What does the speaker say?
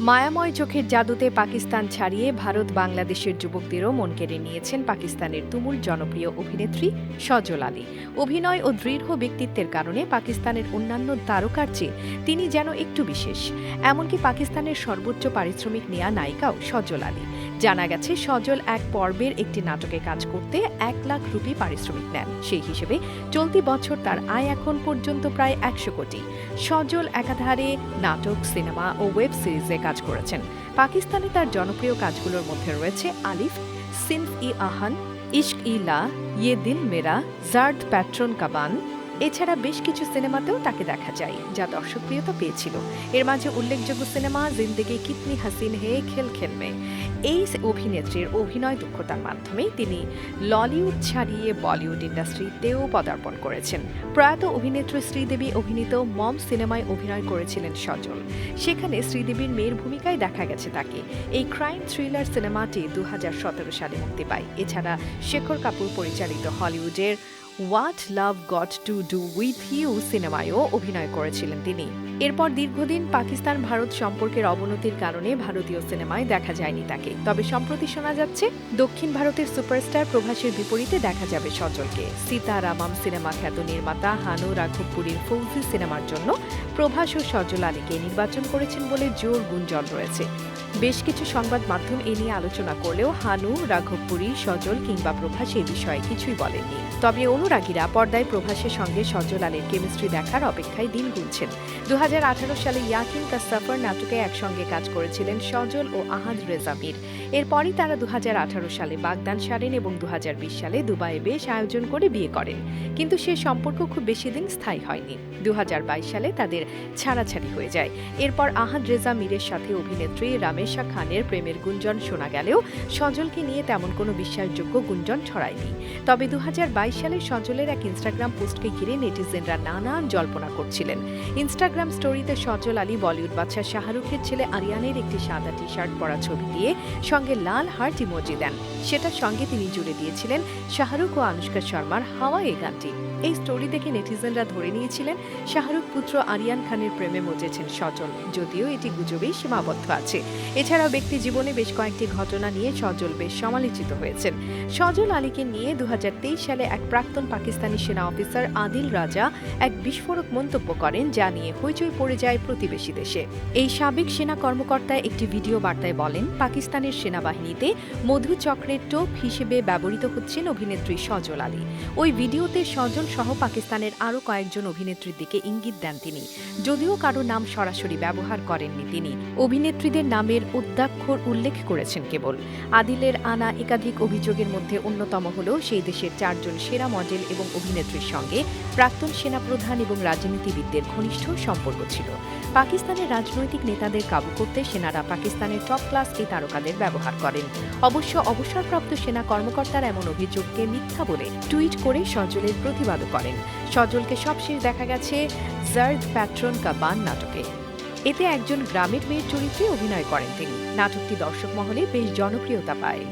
মায়াময় চোখের জাদুতে পাকিস্তান ছাড়িয়ে ভারত বাংলাদেশের যুবকদেরও মন কেড়ে নিয়েছেন পাকিস্তানের তুমুল জনপ্রিয় অভিনেত্রী সজল আলী। অভিনয় ও দৃঢ় ব্যক্তিত্বের কারণে পাকিস্তানের অন্যান্য তারকার চেয়ে তিনি যেন একটু বিশেষ। এমনকি পাকিস্তানের সর্বোচ্চ পারিশ্রমিক নেয়া নায়িকাও সজল আলী। জানা গেছে, সজল এক পর্বের একটি নাটকে কাজ করতে এক লাখ রুপি পারিশ্রমিক নেন। সেই হিসেবে চলতি বছর তার আয় এখন পর্যন্ত প্রায় একশো কোটি। সজল একাধারে নাটক, সিনেমা ও ওয়েব সিরিজে কাজ করেছেন। পাকিস্তানে তার জনপ্রিয় কাজগুলোর মধ্যে রয়েছে আলিফ, সিনফ ই আহান, ইশক ই লা ইয়ে দিল মেরা, জার্দ প্যাট্রন কাবান এছাড়া বেশ কিছু সিনেমাতেও তাকে দেখা যায়, যা দর্শকপ্রিয়তা পেয়েছিল। এর মাঝে উল্লেখযোগ্য সিনেমা, জিন্দেগি, কিতনি হাসিন, হে খেল খেলমে এই অভিনেত্রীর অভিনয় দক্ষতার মাধ্যমে তিনি ললিউড ছাড়িয়ে বলিউড ইন্ডাস্ট্রিতেও পদার্পণ করেছেন। প্রয়াত অভিনেত্রী শ্রীদেবী অভিনীত মম সিনেমায় অভিনয় করেছিলেন সজল। সেখানে শ্রীদেবীর মেয়ের ভূমিকায় দেখা গেছে তাকে। এই ক্রাইম থ্রিলার সিনেমাটি দু হাজার সতেরো সালে মুক্তি পায়। এছাড়া শেখর কাপুর পরিচালিত হলিউডের what love got to do with you সিনেমায়ও অভিনয় করেছিলেন তিনি। এরপর দীর্ঘদিন পাকিস্তান ভারত সম্পর্কের অবনতির কারণে ভারতীয় সিনেমায় দেখা যায়নি তাকে। তবে সম্প্রতি শোনা যাচ্ছে, দক্ষিণ ভারতের সুপারস্টার প্রভাসের বিপরীতে দেখা যাবে সজলকে। সীতারামাম সিনেমা খ্যাত নির্মাতা হানু রাঘবপুরীর ফৌজি সিনেমার জন্য প্রভাস ও সজল আলীকে নির্বাচন করেছেন বলে জোর গুঞ্জন রয়েছে। বেশ কিছু সংবাদ মাধ্যম এ নিয়ে আলোচনা করলেও হানু রাঘবপুরী সজল কিংবা প্রভাস এ বিষয়ে কিছুই বলেননি। তবে অনুরাগীরা পর্দায় প্রভাসের সঙ্গে সজল আলীর কেমিস্ট্রি দেখার অপেক্ষায় দিন গুনছেন। দু হাজার আঠারো সালে ইয়াকিন কা সফর নাটকে একসঙ্গে কাজ করেছিলেন সজল ও আহাদ রেজা মীর। এরপরই তারা দু হাজার আঠারো সালে বাগদান সারেন এবং দু হাজার বিশ সালে দুবাইয়ে বেশ আয়োজন করে বিয়ে করেন। কিন্তু সে সম্পর্ক খুব বেশি দিন স্থায়ী হয়নি। দু সালে তাদের ছাড়াছাড়ি হয়ে যায়। এরপর আহাদ রেজা মীরের সাথে অভিনেত্রী রামেশা খানের প্রেমের গুঞ্জন শোনা গেলেও সজলকে নিয়ে তেমন কোনো বিশ্বাসযোগ্য গুঞ্জন ছড়ায়নি। তবে দু হাজার বাইশ সালে সজলের এক ইনস্টাগ্রাম পোস্টকে ঘিরে নেটিজেনরা নানান জল্পনা করছিলেন। ইনস্টাগ্রাম স্টোরিতে সজল আলী বলিউড বাদশা শাহরুখের ছেলে আরিয়ানের একটি সাদা টি শার্ট পরা ছবি দিয়ে সঙ্গে লাল হার্ট ইমোজি দেন। সেটার সঙ্গে তিনি জুড়ে দিয়েছিলেন শাহরুখ ও আনুষ্কা শর্মার হাওয়া এই গানটি। এই স্টোরি দেখে নেটিজেনরা ধরে নিয়েছিলেন শাহরুখ পুত্র আরিয়ান খানের প্রেমে মজেছেন সজল, যদিও এটি গুজবেই সীমাবদ্ধ আছে। এছাড়াও ব্যক্তি জীবনে বেশ কয়েকটি ঘটনা নিয়ে সজল বেশ সমালোচিত হয়েছেন। সজল আলীকে নিয়ে দু সালে এক প্রাক্তন পাকিস্তানি সেনা অফিসার আদিল রাজা এক বিস্ফোরক মন্তব্য করেন, যা নিয়ে হইচই পড়ে যায় প্রতিবেশী দেশে। এই সাবেক সেনা কর্মকর্তা একটি ভিডিও বার্তায় বলেন, পাকিস্তানের সেনাবাহিনীতে মধু চক্রের টোপ হিসেবে ব্যবহৃত হচ্ছেন অভিনেত্রী সজল আলী। ওই ভিডিওতে সজল সহ পাকিস্তানের আরও কয়েকজন অভিনেত্রীর দিকে ইঙ্গিত দেন তিনি। যদিও কারও নাম সরাসরি ব্যবহার করেননি তিনি। অভিনেত্রীদের নামের উদ্যাক্ষর উল্লেখ করেছেন কেবল। আদিলের আনা একাধিক অভিযোগের মধ্যে অন্যতম হল সেই দেশের চারজন সেরা মডেল এবং অভিনেত্রীর সঙ্গে প্রাক্তন সেনাপ্রধান এবং রাজনীতিবিদদের ঘনিষ্ঠ সম্পর্ক ছিল। পাকিস্তানের রাজনৈতিক নেতাদের কাবু করতে সেনারা পাকিস্তানের টপ ক্লাস এই তারকাদের ব্যবহার করেন। অবশ্য অবসরপ্রাপ্ত সেনা কর্মকর্তার এমন অভিযোগকে মিথ্যা বলে টুইট করে সজলের প্রতিবাদও করেন। সজলকে সবশেষ দেখা গেছে জার্দ প্যাট্রন কাবান নাটকে। এতে একজন গ্রামের মেয়ের চরিত্রে অভিনয় করেন তিনি। নাটকটি দর্শক মহলে বেশ জনপ্রিয়তা পায়।